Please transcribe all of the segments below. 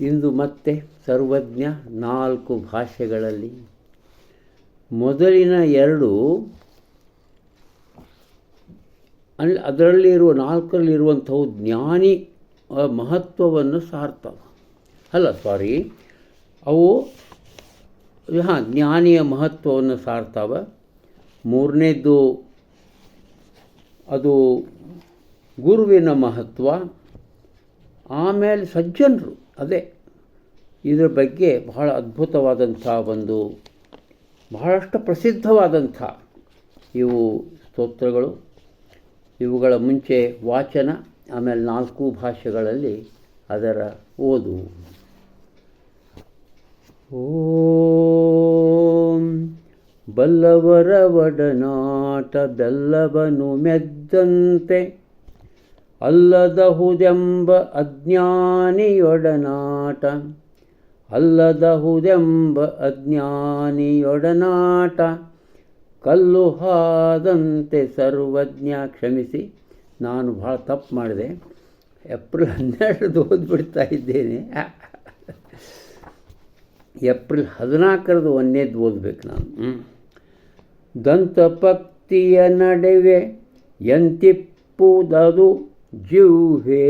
ಇಂದು ಮತ್ತೆ ಸರ್ವಜ್ಞ ನಾಲ್ಕು ಭಾಷೆಗಳಲ್ಲಿ ಮೊದಲಿನ ಎರಡು ಅಲ್ಲಿ ಅದರಲ್ಲಿರುವ ನಾಲ್ಕರಲ್ಲಿರುವಂಥವು ಜ್ಞಾನಿ ಮಹತ್ವವನ್ನು ಸಾರ್ತವೆ ಅಲ್ಲ ಸಾರಿ ಅವು, ಹಾಂ, ಜ್ಞಾನಿಯ ಮಹತ್ವವನ್ನು ಸಾರ್ತವೆ ಮೂರನೇದು ಅದು ಗುರುವಿನ ಮಹತ್ವ. ಆಮೇಲೆ ಸಜ್ಜನರು, ಅದೇ. ಇದರ ಬಗ್ಗೆ ಬಹಳ ಅದ್ಭುತವಾದಂಥ ಒಂದು, ಬಹಳಷ್ಟು ಪ್ರಸಿದ್ಧವಾದಂಥ ಇವು ಸ್ತೋತ್ರಗಳು. ಇವುಗಳ ಮುಂಚೆ ವಾಚನ, ಆಮೇಲೆ ನಾಲ್ಕು ಭಾಷೆಗಳಲ್ಲಿ ಅದರ ಓದು. ಓಂ ಬಲ್ಲವರ ಒಡನಾಟ ಬೆಲ್ಲವನು ಮೆದ್ದಂತೆ ಅಲ್ಲದಹುದೆಂಬ ಅಜ್ಞಾನಿಯೊಡನಾಟ ಅಲ್ಲದಹುದೆಂಬ ಅಜ್ಞಾನಿಯೊಡನಾಟ, ಕಲ್ಲು ಹಾದಂತೆ ಸರ್ವಜ್ಞ ಕ್ಷಮಿಸಿ, ನಾನು ಭಾಳ ತಪ್ಪು ಮಾಡಿದೆ. ಏಪ್ರಿಲ್ ಹನ್ನೆರಡರದ್ದು ಓದ್ಬಿಡ್ತಾ ಇದ್ದೇನೆ. ಏಪ್ರಿಲ್ ಹದಿನಾಲ್ಕರದ್ದು ಒಂದೇದು ಓದ್ಬೇಕು ನಾನು. ಹ್ಮ್. ದಂತಪಕ್ತಿಯ ನಡುವೆ ಎಂತಿಪ್ಪುದದು ಜಿಹ್ವೆ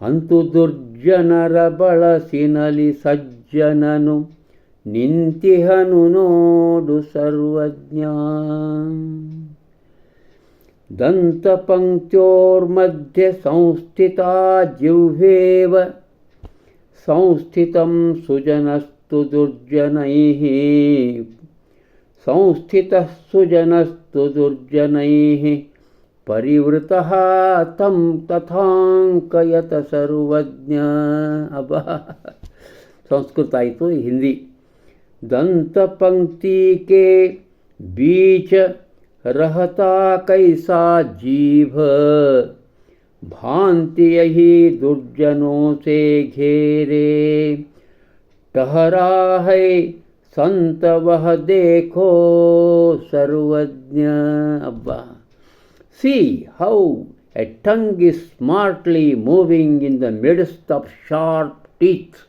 ಅಂತು ದುರ್ಜನರ ಬಳಸಿನಲಿ ಸಜ್ಜನನು ನಿಂತಿಹನು ನೋಡು ಸರ್ವಜ್ಞ. ದಂತಪಂಕ್ತ್ಯೋರ್ಮಧ್ಯೆ ಸಂಸ್ಥಿತ ಜಿಹ್ವೇವ ಸಂಸ್ಥಿತಂ ಸುಜನಸ್ತು ದುರ್ಜನೈಃ संस्थित सुजनस्तु दुर्जनैः परिवृतः तम तथाङ्कयत सर्वज्ञ। अब। संस्कृत आई तो हिंदी दंत पंक्ति के बीच रहता कैसा जीभ। भांति यही दुर्जनों से घेरे। टहरा है संत वह देखो सर्वज्ञ अब्बा see how a tongue is smartly moving in the midst of sharp teeth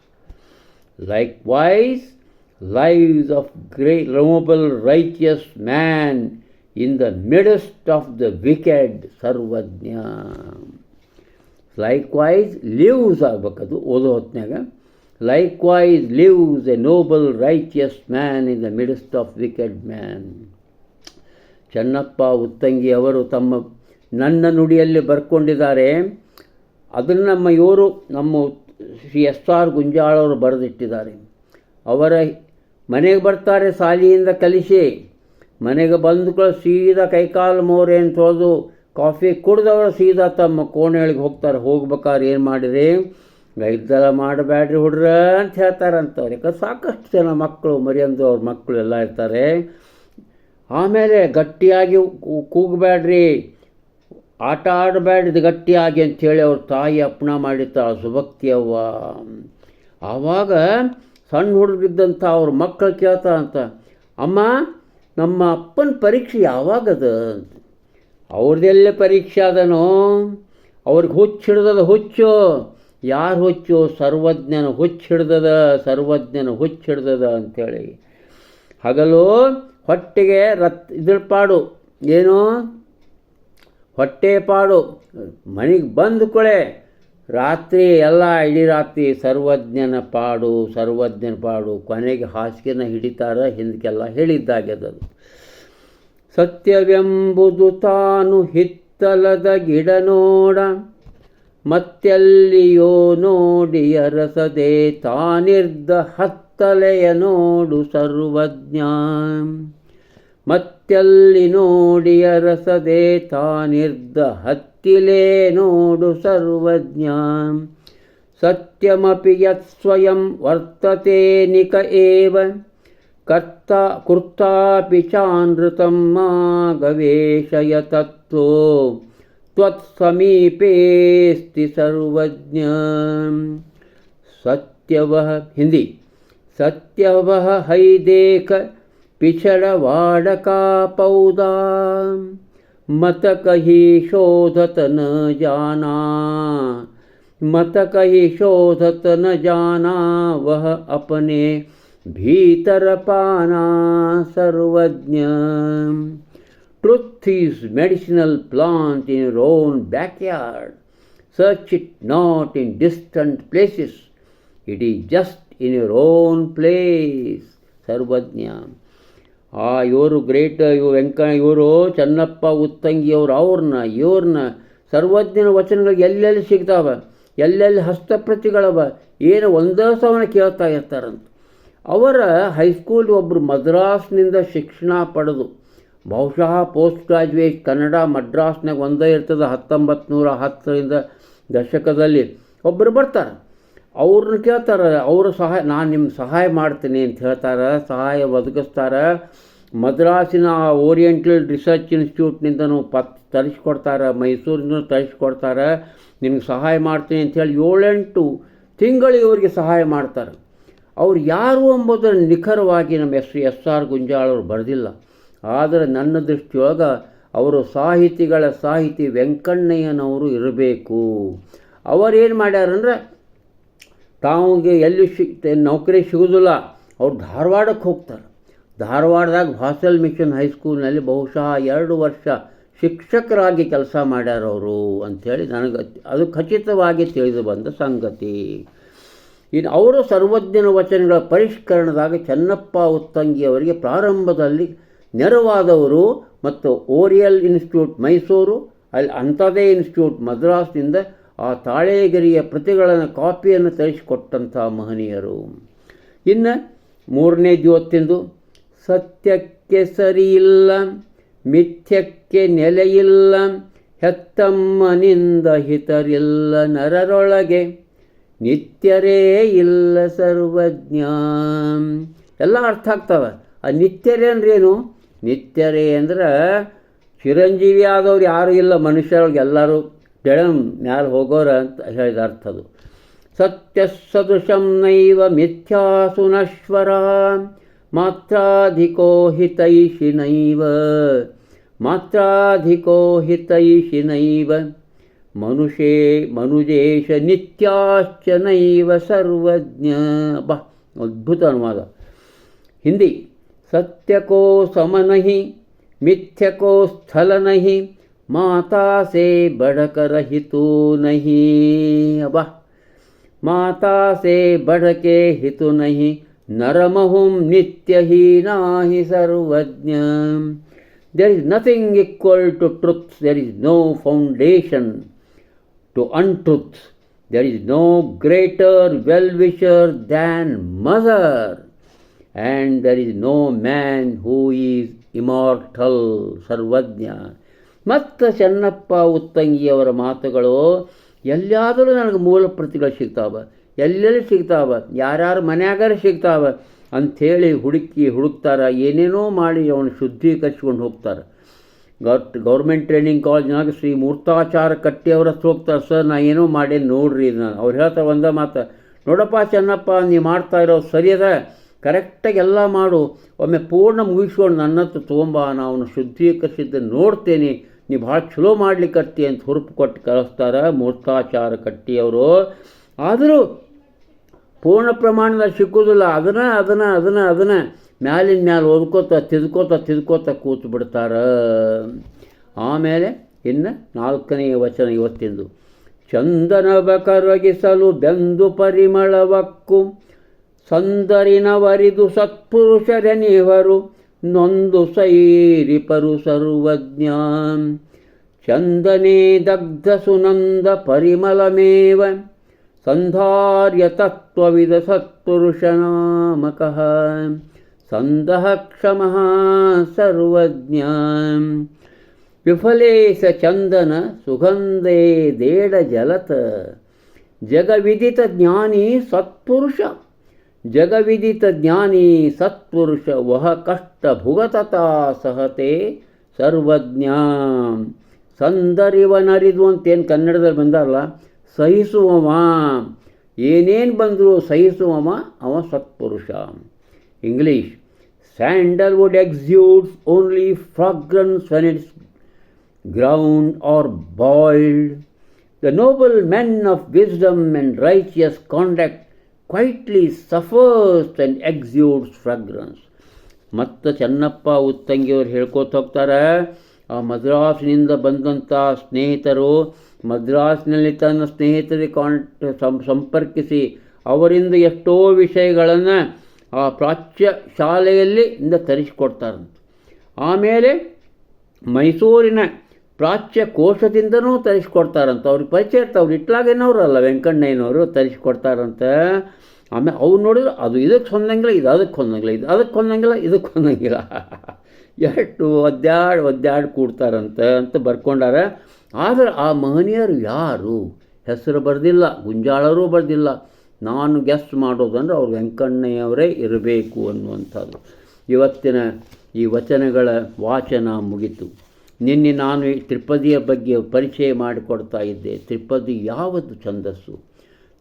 Likewise, lives of great, noble, righteous man in the midst of the wicked Sarvajna likewise lives ಆಗ್ಬೇಕದು ಓದೋ ಹೊತ್ನ್ಯಾಗ likewise lives a noble, righteous man in the midst of wicked man Chennappa Uttangi ಅವರು ತಮ್ಮ ನನ್ನ ನುಡಿಯಲ್ಲಿ ಬರ್ಕೊಂಡಿದ್ದಾರೆ. ಅದನ್ನು ನಮ್ಮ ಇವರು, ನಮ್ಮ ಶ್ರೀ ಎಸ್ ಆರ್ ಗುಂಜಾಳವರು ಬರೆದಿಟ್ಟಿದ್ದಾರೆ. ಅವರ ಮನೆಗೆ ಬರ್ತಾರೆ, ಸಾಲಿಯಿಂದ ಕಲಿಸಿ. ಮನೆಗೆ ಬಂದು ಸೀದಾ ಕೈಕಾಲು ಮೋರೆ ಅಂತ ತೊಳೆದು ಕಾಫಿ ಕುಡಿದವರು ಸೀದಾ ತಮ್ಮ ಕೋಣೆಯೊಳಗೆ ಹೋಗ್ತಾರೆ. ಹೋಗ್ಬೇಕಾದ್ರೆ ಏನು ಮಾಡಿರಿ? ಗೈದ್ದಲ ಮಾಡಬೇಡ್ರಿ ಹುಡ್ರ ಅಂತ ಹೇಳ್ತಾರಂತವ್ರು. ಯಾಕಂದ್ರೆ ಸಾಕಷ್ಟು ಜನ ಮಕ್ಕಳು, ಮರಿಯಂದು ಅವ್ರ ಮಕ್ಕಳು ಎಲ್ಲ ಇರ್ತಾರೆ. ಆಮೇಲೆ ಗಟ್ಟಿಯಾಗಿ ಕೂಗಬೇಡ್ರಿ ಆಟ ಆಡಬೇಡ್ರಿ ಗಟ್ಟಿಯಾಗಿ ಅಂಥೇಳಿ ಅವ್ರ ತಾಯಿ ಅಪ್ಪಣ ಮಾಡಿರ್ತಾಳೆ ಸುಭಕ್ತಿಯವ್ವ ಆವಾಗ ಸಣ್ಣ ಹುಡುಗಿದ್ದಂಥ ಅವ್ರ ಮಕ್ಕಳು ಕೇಳ್ತಾರಂತ ಅಮ್ಮ, ನಮ್ಮ ಅಪ್ಪನ ಪರೀಕ್ಷೆ ಯಾವಾಗದ? ಅವ್ರದ್ದೆಲ್ಲೇ ಪರೀಕ್ಷೆ ಅದನೋ. ಅವ್ರಿಗೆ ಹುಚ್ಚು ಹಿಡ್ದದ ಹುಚ್ಚು. ಯಾರು ಹುಚ್ಚು ಸರ್ವಜ್ಞನ ಹುಚ್ಚು ಹಿಡ್ದದ, ಸರ್ವಜ್ಞನ ಹುಚ್ಚು ಹಿಡ್ದದ ಅಂಥೇಳಿ ಹಗಲು ಹೊಟ್ಟೆಗೆ ರತ್ ಇದ್ರ ಪಾಡು. ಏನು? ಹೊಟ್ಟೆ ಪಾಡು. ಮನೆಗೆ ಬಂದ ಕೊಳೆ. ರಾತ್ರಿ ಎಲ್ಲ ಇಡೀ ರಾತ್ರಿ ಸರ್ವಜ್ಞನ ಪಾಡು ಸರ್ವಜ್ಞನ ಪಾಡು. ಕೊನೆಗೆ ಹಾಸಿಗೆನ ಹಿಡಿತಾರ ಹಿಂದಕ್ಕೆಲ್ಲ ಹೇಳಿದ್ದಾಗ್ಯದದು. ಸತ್ಯವೆಂಬುದು ತಾನು ಹಿತ್ತಲದ ಗಿಡ ನೋಡ. ಮತ್ತೆಲ್ಲಿಯೋ ನೋಡಿ ಅರಸದೆ ತಾನಿರ್ದ ಹತ್ತಲೆಯ ನೋಡು ಸರ್ವಜ್ಞ. ಮತ್ತೆಲ್ಲಿ ನೋಡಿ ಅರಸದೆ ತಾನಿರ್ದ ಹತ್ತಿಲೇ ನೋಡು ಸರ್ವಜ್ಞ. ಸತ್ಯಮಪಿ ಯತ್ ಸ್ವಯಂ ವರ್ತತೆ ನಿಕ ಏವ. ಕರ್ತ ಕೃತ್ತಾಪಿ ಚಾನೃತಂ ಮಾ ಗವೇಶಯ ತತ್ವೋ. त्वत्समीपेऽस्ति सर्वज्ञ। सत्यवः हिंदी सत्यवह है देख पिछड़वाड़ का मत कही शोधत न जाना। मत कही शोधत न जाना वह अपने भीतर पाना सर्वज्ञ। Truth is medicinal plant in your own backyard. Search it not in distant places. It is just in your own place. ಸರ್ವಜ್ಞ ಆ, ಇವರು ಗ್ರೇಟ್ ಇವರು ವೆಂಕ ಇವರು ಚನ್ನಪ್ಪ ಉತ್ತಂಗಿಯವರು ಅವ್ರನ್ನ, ಇವ್ರನ್ನ ಸರ್ವಜ್ಞನ ವಚನಗಳಿಗೆ ಎಲ್ಲೆಲ್ಲಿ ಸಿಗ್ತಾವ ಎಲ್ಲೆಲ್ಲಿ ಹಸ್ತಪ್ರತಿಗಳವ ಏನು ಒಂದೇ ಸವನ ಕೇಳ್ತಾ ಇರ್ತಾರಂತ ಅವರ ಹೈಸ್ಕೂಲ್ ಒಬ್ಬರು ಮದ್ರಾಸ್ನಿಂದ ಶಿಕ್ಷಣ ಪಡೆದು ಬಹುಶಃ ಪೋಸ್ಟ್ ಗ್ರಾಜ್ಯುಯೇಟ್ ಕನ್ನಡ ಮಡ್ರಾಸ್ನಾಗ ಒಂದೇ ಇರ್ತದೆ ಹತ್ತೊಂಬತ್ತು ನೂರ ಹತ್ತರಿಂದ ದಶಕದಲ್ಲಿ. ಒಬ್ಬರು ಬರ್ತಾರೆ. ಅವ್ರನ್ನ ಕೇಳ್ತಾರೆ, ಅವರು ಸಹಾಯ, ನಾನು ನಿಮ್ಮ ಸಹಾಯ ಮಾಡ್ತೀನಿ ಅಂತ ಹೇಳ್ತಾರೆ, ಸಹಾಯ ಒದಗಿಸ್ತಾರೆ. ಮದ್ರಾಸಿನ ಓರಿಯೆಂಟಲ್ ರಿಸರ್ಚ್ ಇನ್ಸ್ಟಿಟ್ಯೂಟ್ನಿಂದನೂ ಪತ್, ತರಿಸ್ಕೊಡ್ತಾರೆ, ಮೈಸೂರಿನ ತರಿಸ್ಕೊಡ್ತಾರೆ, ನಿಮ್ಗೆ ಸಹಾಯ ಮಾಡ್ತೀನಿ ಅಂಥೇಳಿ ಏಳೆಂಟು ತಿಂಗಳಿಗೆ ಇವರಿಗೆ ಸಹಾಯ ಮಾಡ್ತಾರೆ. ಅವ್ರು ಯಾರು ಎಂಬುದನ್ನು ನಿಖರವಾಗಿ ನಮ್ಮ ಎಸ್ ಎಸ್ ಆರ್ ಗುಂಜಾಳವರು ಬರೆದಿಲ್ಲ. ಆದರೆ ನನ್ನ ದೃಷ್ಟಿಯೊಳಗೆ ಅವರು ಸಾಹಿತಿಗಳ ಸಾಹಿತಿ ವೆಂಕಣ್ಣಯ್ಯನವರು ಇರಬೇಕು. ಅವರೇನು ಮಾಡ್ಯಾರಂದ್ರೆ ತಾವಿಗೆ ಎಲ್ಲಿ ಸಿಗ್ತೆ ನೌಕರಿ ಸಿಗೋದಿಲ್ಲ, ಅವ್ರು ಧಾರವಾಡಕ್ಕೆ ಹೋಗ್ತಾರೆ. ಧಾರವಾಡದಾಗ ಹಾಸ್ಟೆಲ್ ಮಿಷನ್ ಹೈಸ್ಕೂಲ್ನಲ್ಲಿ ಬಹುಶಃ ಎರಡು ವರ್ಷ ಶಿಕ್ಷಕರಾಗಿ ಕೆಲಸ ಮಾಡ್ಯಾರವರು ಅಂಥೇಳಿ ನನಗೆ ಅದು ಖಚಿತವಾಗಿ ತಿಳಿದು ಬಂದ ಸಂಗತಿ. ಇನ್ನು ಅವರು ಸರ್ವಜ್ಞನ ವಚನಗಳ ಪರಿಷ್ಕರಣದಾಗ ಚೆನ್ನಪ್ಪ ಉತ್ತಂಗಿ ಅವರಿಗೆ ಪ್ರಾರಂಭದಲ್ಲಿ ನೆರವಾದವರು ಮತ್ತು ಓರಿಯಲ್ ಇನ್ಸ್ಟಿಟ್ಯೂಟ್ ಮೈಸೂರು, ಅಲ್ಲಿ ಅಂಥದೇ ಇನ್ಸ್ಟಿಟ್ಯೂಟ್ ಮದ್ರಾಸ್ನಿಂದ ಆ ತಾಳೇಗರಿಯ ಪ್ರತಿಗಳನ್ನು ಕಾಪಿಯನ್ನು ತರಿಸಿಕೊಟ್ಟಂಥ ಮಹನೀಯರು. ಇನ್ನು ಮೂರನೇ ಜ್ಯೋತಿಂದು ಸತ್ಯಕ್ಕೆ ಸರಿಯಿಲ್ಲ, ಮಿಥ್ಯಕ್ಕೆ ನೆಲೆಯಿಲ್ಲ, ಹೆತ್ತಮ್ಮನಿಂದ ಹಿತರಿಲ್ಲ ನರರೊಳಗೆ, ನಿತ್ಯರೇ ಇಲ್ಲ ಸರ್ವಜ್ಞ. ಎಲ್ಲ ಅರ್ಥ ಆಗ್ತವೆ. ಆ ನಿತ್ಯರೇ ಅಂದ್ರೇನು ನಿತ್ಯರೇ ಅಂದ್ರೆ ಚಿರಂಜೀವಿ ಆದವ್ರು ಯಾರೂ ಇಲ್ಲ, ಮನುಷ್ಯರೊಳಗೆ ಎಲ್ಲರೂ ಕೆಳಂ ಮ್ಯಾಲೆ ಹೋಗೋರ ಅಂತ ಹೇಳಿದ ಅರ್ಥ ಅದು. ಸತ್ಯ ಸದೃಶಂ ನೈವ ಮಿಥ್ಯಾಸುನಶ್ವರ ಮಾತ್ರಾಧಿಕೋ ಹಿತೈಷಿ ನೈವ, ಮಾತ್ರಾಧಿಕೋ ಹಿತೈಷಿ ನೈವ, ಮನುಷೇ ಮನುಜೇಶ ನಿತ್ಯಾಶ್ಚ ನೈವ ಸರ್ವಜ್ಞ. ಬಾ, ಅದ್ಭುತ ಅನುವಾದ. ಹಿಂದಿ. सत्य को सम नहीं मिथ्य को स्थल नहीं, माता से बढ़कर ही तो नहीं। अब, माता से बढ़ के हितु नहीं नरम हूँ नित्य ही ना ही Sarvajna. There is nothing equal to truth there is no foundation to untruth there is no greater well wisher than mother and there is no man who is immortal Sarvajna. ಮತ್ತು ಚೆನ್ನಪ್ಪ ಉತ್ತಂಗಿಯವರ ಮಾತುಗಳು ಎಲ್ಲಾದರೂ ನನಗೆ ಮೂಲ ಪ್ರತಿಗಳು ಸಿಗ್ತಾವೆ. ಎಲ್ಲೆಲ್ಲಿ ಸಿಗ್ತಾವೆ? ಯಾರ್ಯಾರು ಮನೆಯಾಗಾರ ಸಿಗ್ತಾವೆ? ಅಂಥೇಳಿ ಹುಡುಕಿ ಹುಡುಕ್ತಾರೆ. ಏನೇನೋ ಮಾಡಿ ಅವನು ಶುದ್ಧೀಕರಿಸ್ಕೊಂಡು ಹೋಗ್ತಾರೆ. ಗೌರ್ ಗೌರ್ಮೆಂಟ್ ಟ್ರೈನಿಂಗ್ ಕಾಲೇಜ್ನಾಗ ಶ್ರೀ ಮೂರ್ತಾಚಾರ ಕಟ್ಟಿಯವರ ಹತ್ರ ಹೋಗ್ತಾರೆ. ಸರ್, ನಾ ಏನೋ ಮಾಡೇನು ನೋಡ್ರಿ ನಾನು ಅವ್ರು ಹೇಳ್ತಾರೆ ಒಂದೇ ಮಾತು. ನೋಡಪ್ಪ ಚೆನ್ನಪ್ಪ ನೀವು ಮಾಡ್ತಾ ಇರೋ ಸರಿ ಅದ. ಕರೆಕ್ಟಾಗಿ ಎಲ್ಲ ಮಾಡು. ಒಮ್ಮೆ ಪೂರ್ಣ ಮುಗಿಸ್ಕೊಂಡು ನನ್ನ ಹತ್ರ ತೊಗೊಂಬ ನಾನು ಶುದ್ಧೀಕರಿಸಿದ್ದು ನೋಡ್ತೇನೆ. ನೀ ಭಾಳ ಚಲೋ ಮಾಡ್ಲಿಕ್ಕತ್ತಿ ಅಂತ ಹುರುಪು ಕೊಟ್ಟು ಕಳಿಸ್ತಾರೆ ಮೂರ್ತಾಚಾರ ಕಟ್ಟಿಯವರು ಆದರೂ ಪೂರ್ಣ ಪ್ರಮಾಣದಲ್ಲಿ ಸಿಕ್ಕೋದಿಲ್ಲ ಅದನ್ನು ಅದನ್ನು ಅದನ್ನು ಅದನ್ನು ಮ್ಯಾಲಿನ ಮ್ಯಾಲೆ ಓದ್ಕೋತ, ತಿದ್ಕೋತ ತಿದ್ಕೋತ ಕೂತು ಬಿಡ್ತಾರೆ. ಆಮೇಲೆ ಇನ್ನು ನಾಲ್ಕನೆಯ ವಚನ ಇವತ್ತಿಂದು. ಚಂದನವ ಕರಗಿಸಲು ಬೆಂದು ಪರಿಮಳವಕ್ಕು ಸಂದರಿನವರಿದು ಸತ್ಪುರುಷರನಿವರು ನೊಂದು ಸೈರಿಪರು ಸರ್ವಜ್ಞ ಚಂದನೇ ದಗ್ಧ ಸುನಂದ ಪರಿಮಲಮೇವ ಸಂಧಾರ್ಯ ತತ್ವವಿದ ಸತ್ಪುರುಷನಾಮಕಃ. ಸಂದಃ ಕ್ಷಮಃ ಸರ್ವಜ್ಞ ವಿಫಲೇ ಚಂದನ ಸುಗಂಧೇ ದೇಡ ಜಲತ ಜಗವಿದಿತ ಜ್ಞಾನಿ ಸತ್ಪುರುಷ. ಜಗವಿದಿತ ಜ್ಞಾನಿ ಸತ್ಪುರುಷ ವಹ ಕಷ್ಟ ಭುಗತತಾ ಸಹತೆ ಸರ್ವಜ್ಞ ಸಂದರಿವನರಿದು ಅಂತೇನು ಕನ್ನಡದಲ್ಲಿ ಬಂದಾರಲ್ಲ ಸಹಿಸುವವ ಏನೇನು ಬಂದರೂ ಸಹಿಸುವವ ಅವ ಸತ್ಪುರುಷ English Sandalwood exudes only fragrance when it's ground or boiled. The noble men of wisdom and righteous conduct quietly suffers and exudes fragrance ಮತ್ತು ಚೆನ್ನಪ್ಪ ಉತ್ತಂಗಿಯವರು ಹೇಳ್ಕೊತ ಹೋಗ್ತಾರೆ, ಆ ಮದ್ರಾಸಿನಿಂದ ಬಂದಂಥ ಸ್ನೇಹಿತರು, ಮದ್ರಾಸಿನಲ್ಲಿ ತನ್ನ ಸ್ನೇಹಿತರಿಗೆ ಕಾಂಟ್ ಸಂಪರ್ಕಿಸಿ ಅವರಿಂದ ಎಷ್ಟೋ ವಿಷಯಗಳನ್ನು ಆ ಪ್ರಾಚ್ಯ ಶಾಲೆಯಲ್ಲಿ ಇಂದ ತರಿಸಿಕೊಡ್ತಾರಂತೆ. ಆಮೇಲೆ ಮೈಸೂರಿನ ಪ್ರಾಚ್ಯ ಕೋಶದಿಂದನೂ ತರಿಸ್ಕೊಡ್ತಾರಂತ. ಅವ್ರಿಗೆ ಪರಿಚಯ ಇರ್ತಾವೆ ಅವ್ರು ಇಟ್ಲಾಗೇನವ್ರಲ್ಲ ವೆಂಕಣ್ಣಯ್ಯನವರು ತರಿಸ್ಕೊಡ್ತಾರಂತ. ಆಮೇಲೆ ಅವ್ರು ನೋಡಿದ್ರು ಅದು ಇದಕ್ಕೆ ಹೊಂದಂಗಿಲ್ಲ ಇದು ಅದಕ್ಕೆ ಹೊಂದಂಗಿಲ್ಲ ಇದು ಅದಕ್ಕೆ ಹೊಂದಂಗಿಲ್ಲ ಇದಕ್ಕೆ ಹೊಂದಂಗಿಲ್ಲ ಎಷ್ಟು ಒದ್ದಾಡಿ ಒದ್ದಾಡಿ ಕೂಡ್ತಾರಂತ ಅಂತ ಬರ್ಕೊಂಡಾರ. ಆದರೆ ಆ ಮಹನೀಯರು ಯಾರು? ಹೆಸರು ಬರೆದಿಲ್ಲ, ಗುಂಜಾಳರೂ ಬರೆದಿಲ್ಲ. ನಾನು ಗೆಸ್ಟ್ ಮಾಡೋದಂದ್ರೆ ಅವ್ರು ವೆಂಕಣ್ಣಯ್ಯವರೇ ಇರಬೇಕು ಅನ್ನುವಂಥದ್ದು. ಇವತ್ತಿನ ಈ ವಚನಗಳ ವಾಚನ ಮುಗಿತು. ನಿನ್ನೆ ನಾನು ಈ ತ್ರಿಪದಿಯ ಬಗ್ಗೆ ಪರಿಚಯ ಮಾಡಿಕೊಡ್ತಾ ಇದ್ದೆ. ತ್ರಿಪದಿ ಯಾವುದು ಛಂದಸ್ಸು?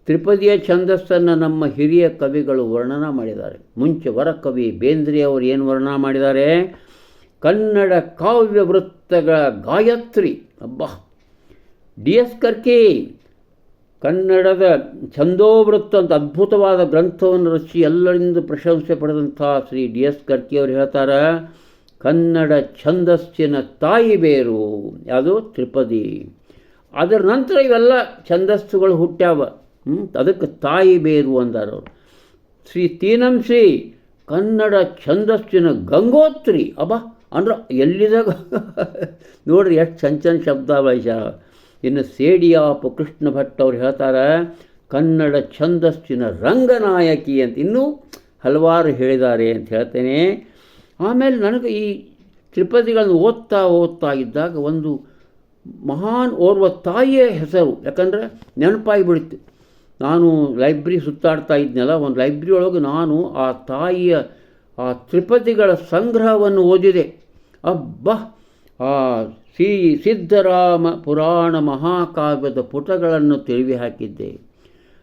ತ್ರಿಪದಿಯ ಛಂದಸ್ಸನ್ನು ನಮ್ಮ ಹಿರಿಯ ಕವಿಗಳು ವರ್ಣನ ಮಾಡಿದ್ದಾರೆ. ಮುಂಚೆ ವರಕವಿ ಬೇಂದ್ರೆಯವರು ಏನು ವರ್ಣನ ಮಾಡಿದ್ದಾರೆ? ಕನ್ನಡ ಕಾವ್ಯ ವೃತ್ತಗಳ ಗಾಯತ್ರಿ. ಅಬ್ಬಾ! ಡಿ ಎಸ್ ಕರ್ಕಿ, ಕನ್ನಡದ ಛಂದೋವೃತ್ತ ಅಂತ ಅದ್ಭುತವಾದ ಗ್ರಂಥವನ್ನು ರಚಿಸಿ ಎಲ್ಲರಿಂದ ಪ್ರಶಂಸೆ ಪಡೆದಂಥ ಶ್ರೀ ಡಿ ಎಸ್ ಕರ್ಕಿಯವರು ಹೇಳ್ತಾರೆ ಕನ್ನಡ ಛಂದಸ್ಸಿನ ತಾಯಿ ಬೇರು. ಯಾವುದು? ತ್ರಿಪದಿ. ಅದರ ನಂತರ ಇವೆಲ್ಲ ಛಂದಸ್ಸುಗಳು ಹುಟ್ಟ್ಯಾವ. ಅದಕ್ಕೆ ತಾಯಿ ಬೇರು ಅಂದರು ಶ್ರೀ ತೀನಂಶ್ರೀ, ಕನ್ನಡ ಛಂದಸ್ಸಿನ ಗಂಗೋತ್ರಿ. ಅಬ್ಬ! ಅಂದ್ರೆ ಎಲ್ಲಿದಾಗ? ನೋಡ್ರಿ ಎಷ್ಟು ಚಂಚನ ಶಬ್ದ ವೈಶ. ಇನ್ನು ಸೇಡಿಯಾಪು ಕೃಷ್ಣ ಭಟ್ ಅವ್ರು ಹೇಳ್ತಾರೆ, ಕನ್ನಡ ಛಂದಸ್ಸಿನ ರಂಗನಾಯಕಿ ಅಂತ. ಇನ್ನೂ ಹಲವಾರು ಹೇಳಿದ್ದಾರೆ ಅಂತ ಹೇಳ್ತೇನೆ. ಆಮೇಲೆ ನನಗೆ ಈ ತ್ರಿಪದಿಗಳನ್ನು ಓದ್ತಾ ಓದ್ತಾ ಇದ್ದಾಗ ಒಂದು ಮಹಾನ್ ಓರ್ವ ತಾಯಿಯ ಹೆಸರು, ಯಾಕಂದರೆ ನೆನಪಾಗಿ ಬಿಡುತ್ತೆ. ನಾನು ಲೈಬ್ರರಿ ಸುತ್ತಾಡ್ತಾ ಇದ್ನಲ್ಲ, ಒಂದು ಲೈಬ್ರರಿ ಒಳಗೆ ನಾನು ಆ ತಾಯಿಯ, ಆ ತ್ರಿಪದಿಗಳ ಸಂಗ್ರಹವನ್ನು ಓದಿದೆ. ಅಬ್ಬಾ! ಆ ಶ್ರೀ ಸಿದ್ಧರಾಮ ಪುರಾಣ ಮಹಾಕಾವ್ಯದ ಪುಟಗಳನ್ನು ತಿಳಿವಿ ಹಾಕಿದ್ದೆ.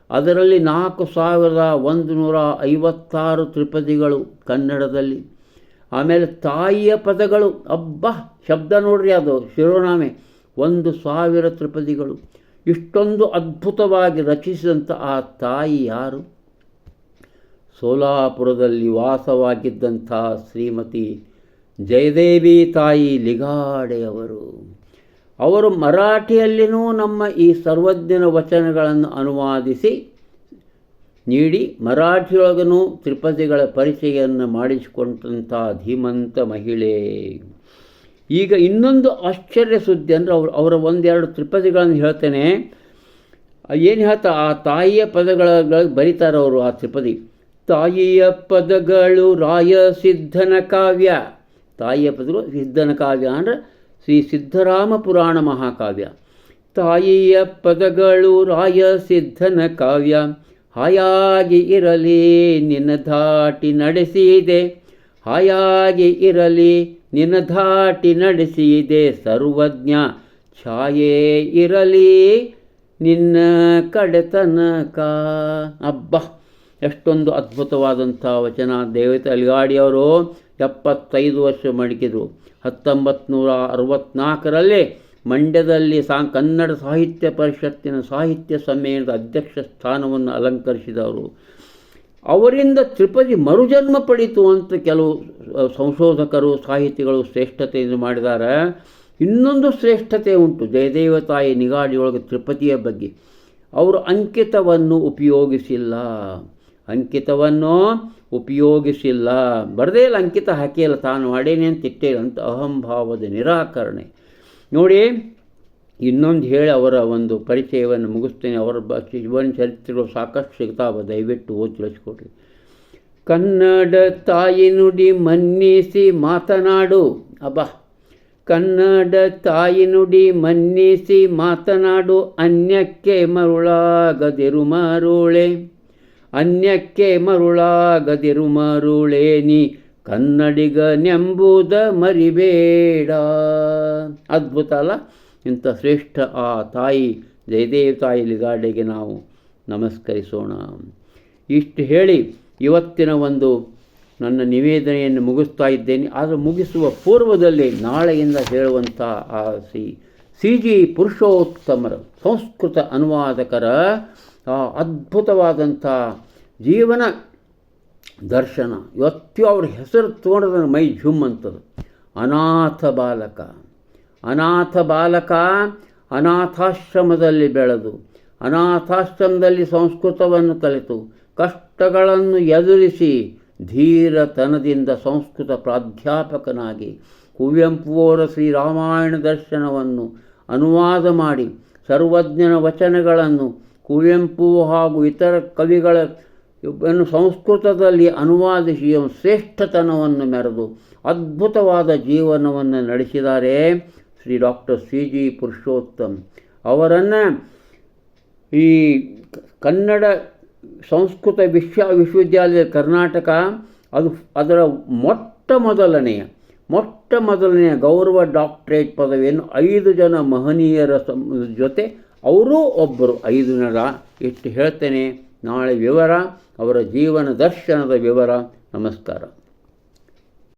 ಅದರಲ್ಲಿ ನಾಲ್ಕು ಸಾವಿರದ ಒಂದು ನೂರ ಐವತ್ತಾರು ತ್ರಿಪದಿಗಳು ಕನ್ನಡದಲ್ಲಿ. ಆಮೇಲೆ ತಾಯಿಯ ಪದಗಳು, ಅಬ್ಬ, ಶಬ್ದ ನೋಡ್ರಿ ಅದು, ಶಿರೋನಾಮೆ, ಒಂದು ಸಾವಿರ ತ್ರಿಪದಿಗಳು. ಇಷ್ಟೊಂದು ಅದ್ಭುತವಾಗಿ ರಚಿಸಿದಂಥ ಆ ತಾಯಿ ಯಾರು? ಸೋಲಾಪುರದಲ್ಲಿ ವಾಸವಾಗಿದ್ದಂಥ ಶ್ರೀಮತಿ ಜಯದೇವಿ ತಾಯಿ ಲಿಗಾಡೆಯವರು. ಅವರು ಮರಾಠಿಯಲ್ಲಿನೂ ನಮ್ಮ ಈ ಸರ್ವಜ್ಞನ ವಚನಗಳನ್ನು ಅನುವಾದಿಸಿ ನೀಡಿ ಮರಾಠಿಯೊಳಗನೂ ತ್ರಿಪದಿಗಳ ಪರಿಚಯವನ್ನು ಮಾಡಿಸಿಕೊಂಡಂಥ ಧೀಮಂತ ಮಹಿಳೆ. ಈಗ ಇನ್ನೊಂದು ಆಶ್ಚರ್ಯ ಸುದ್ದಿ ಅಂದರೆ ಅವರು, ಅವರ ಒಂದೆರಡು ತ್ರಿಪದಿಗಳನ್ನು ಹೇಳ್ತೇನೆ. ಏನು ಹೇಳ್ತಾ, ಆ ತಾಯಿಯ ಪದಗಳ ಬರೀತಾರೆ ಅವರು ಆ ತ್ರಿಪದಿ. ತಾಯಿಯ ಪದಗಳು ರಾಯ ಸಿದ್ಧನ ಕಾವ್ಯ. ತಾಯಿಯ ಪದಗಳು ಸಿದ್ಧನ ಕಾವ್ಯ ಅಂದರೆ ಶ್ರೀ ಸಿದ್ಧರಾಮ ಪುರಾಣ ಮಹಾಕಾವ್ಯ. ತಾಯಿಯ ಪದಗಳು ರಾಯ ಸಿದ್ಧನ ಕಾವ್ಯ. ಹಾಯಾಗಿ ಇರಲಿ ನಿನ್ನ ಧಾಟಿ ನಡೆಸಿದೆ. ಹಾಯಾಗಿ ಇರಲಿ ನಿನ್ನ ಧಾಟಿ ನಡೆಸಿದೆ. ಸರ್ವಜ್ಞ ಛಾಯೆ ಇರಲಿ ನಿನ್ನ ಕಡೆತನಕ. ಅಬ್ಬ, ಎಷ್ಟೊಂದು ಅದ್ಭುತವಾದಂಥ ವಚನ. ದೇವತೆ ಅಲಿಗಾಡಿಯವರು ಎಪ್ಪತ್ತೈದು ವರ್ಷ ಮಡಿಕಿದರು ಹತ್ತೊಂಬತ್ತು ನೂರ ಅರವತ್ತ್ನಾಲ್ಕರಲ್ಲೇ ಮಂಡ್ಯದಲ್ಲಿ ಸಾ ಕನ್ನಡ ಸಾಹಿತ್ಯ ಪರಿಷತ್ತಿನ ಸಾಹಿತ್ಯ ಸಮ್ಮೇಳನದ ಅಧ್ಯಕ್ಷ ಸ್ಥಾನವನ್ನು ಅಲಂಕರಿಸಿದವರು. ಅವರಿಂದ ತ್ರಿಪದಿ ಮರುಜನ್ಮ ಪಡಿತು ಅಂತ ಕೆಲವು ಸಂಶೋಧಕರು, ಸಾಹಿತಿಗಳು ಶ್ರೇಷ್ಠತೆಯನ್ನು ಮಾಡಿದ್ದಾರೆ. ಇನ್ನೊಂದು ಶ್ರೇಷ್ಠತೆ ಉಂಟು, ಜಯದೇವ ತಾಯಿ ನಿಗಾಡಿಯೊಳಗೆ ತ್ರಿಪದಿಯ ಬಗ್ಗೆ. ಅವರು ಅಂಕಿತವನ್ನು ಉಪಯೋಗಿಸಿಲ್ಲ. ಅಂಕಿತವನ್ನು ಉಪಯೋಗಿಸಿಲ್ಲ. ಬರದೇ ಇಲ್ಲ, ಅಂಕಿತ ಹಾಕಿಲ್ಲ ತಾನು ಮಾಡೇನೆ ಅಂತ ಇಟ್ಟೇ ಅಂತ ಅಹಂಭಾವದ ನಿರಾಕರಣೆ. ನೋಡಿ, ಇನ್ನೊಂದು ಹೇಳಿ ಅವರ ಒಂದು ಪರಿಚಯವನ್ನು ಮುಗಿಸ್ತೇನೆ. ಅವರ ಬ ಜೀವನ ಚರಿತ್ರೆಗಳು ಸಾಕಷ್ಟು ಸಿಗ್ತಾವ, ದಯವಿಟ್ಟು ಓದಿ ತಿಳಿಸ್ಕೊಡ್ರಿ. ಕನ್ನಡ ತಾಯಿ ನುಡಿ ಮನ್ನಿಸಿ ಮಾತನಾಡು. ಅಬ್ಬ! ಕನ್ನಡ ತಾಯಿ ನುಡಿ ಮನ್ನಿಸಿ ಮಾತನಾಡು. ಅನ್ಯಕ್ಕೆ ಮರುಳಾಗದಿರು ಮರುಳೆ. ಅನ್ಯಕ್ಕೆ ಮರುಳಾಗದಿರು ಮರುಳೇನಿ ಕನ್ನಡಿಗನೆಂಬುದ ಮರಿಬೇಡ. ಅದ್ಭುತ ಅಲ್ಲ? ಇಂಥ ಶ್ರೇಷ್ಠ ಆ ತಾಯಿ, ಜಯದೇವ ತಾಯಿ ಲಿಗಾಡೆಗೆ ನಾವು ನಮಸ್ಕರಿಸೋಣ. ಇಷ್ಟು ಹೇಳಿ ಇವತ್ತಿನ ಒಂದು ನನ್ನ ನಿವೇದನೆಯನ್ನು ಮುಗಿಸ್ತಾ ಇದ್ದೇನೆ. ಆದರೆ ಮುಗಿಸುವ ಪೂರ್ವದಲ್ಲಿ ನಾಳೆಯಿಂದ ಹೇಳುವಂಥ ಆ ಸಿ ಸಿ ಜಿ ಪುರುಷೋತ್ತಮರ, ಸಂಸ್ಕೃತ ಅನುವಾದಕರ ಆ ಅದ್ಭುತವಾದಂಥ ಜೀವನ ದರ್ಶನ. ಇವತ್ತು ಅವ್ರ ಹೆಸರು ತೋಡದ ಮೈ ಝುಮ್ ಅಂತದು ಅನಾಥ ಬಾಲಕ. ಅನಾಥ ಬಾಲಕ ಅನಾಥಾಶ್ರಮದಲ್ಲಿ ಬೆಳೆದು, ಅನಾಥಾಶ್ರಮದಲ್ಲಿ ಸಂಸ್ಕೃತವನ್ನು ಕಲಿತು, ಕಷ್ಟಗಳನ್ನು ಎದುರಿಸಿ ಧೀರತನದಿಂದ ಸಂಸ್ಕೃತ ಪ್ರಾಧ್ಯಾಪಕನಾಗಿ ಕುವೆಂಪುವವರ ಶ್ರೀರಾಮಾಯಣ ದರ್ಶನವನ್ನು ಅನುವಾದ ಮಾಡಿ ಸರ್ವಜ್ಞನ ವಚನಗಳನ್ನು ಕುವೆಂಪು ಹಾಗೂ ಇತರ ಕವಿಗಳ ಸಂಸ್ಕೃತದಲ್ಲಿ ಅನುವಾದಿಸಿ ಶ್ರೇಷ್ಠತನವನ್ನು ಮೆರೆದು ಅದ್ಭುತವಾದ ಜೀವನವನ್ನು ನಡೆಸಿದ್ದಾರೆ Shri doctor C G Purushottam ಅವರನ್ನು ಈ ಕನ್ನಡ ಸಂಸ್ಕೃತ ವಿಶ್ವ ವಿಶ್ವವಿದ್ಯಾಲಯ ಕರ್ನಾಟಕ, ಅದು ಅದರ ಮೊಟ್ಟ ಮೊದಲನೆಯ ಮೊಟ್ಟ ಮೊದಲನೆಯ ಗೌರವ ಡಾಕ್ಟರೇಟ್ ಪದವಿಯನ್ನು ಐದು ಜನ ಮಹನೀಯರ ಜೊತೆ ಅವರೂ ಒಬ್ಬರು. ಐದು ಜನ ಇಷ್ಟು ಹೇಳ್ತೇನೆ. ನಾಳೆ ವಿವರ, ಅವರ ಜೀವನ ದರ್ಶನದ ವಿವರ. ನಮಸ್ಕಾರ.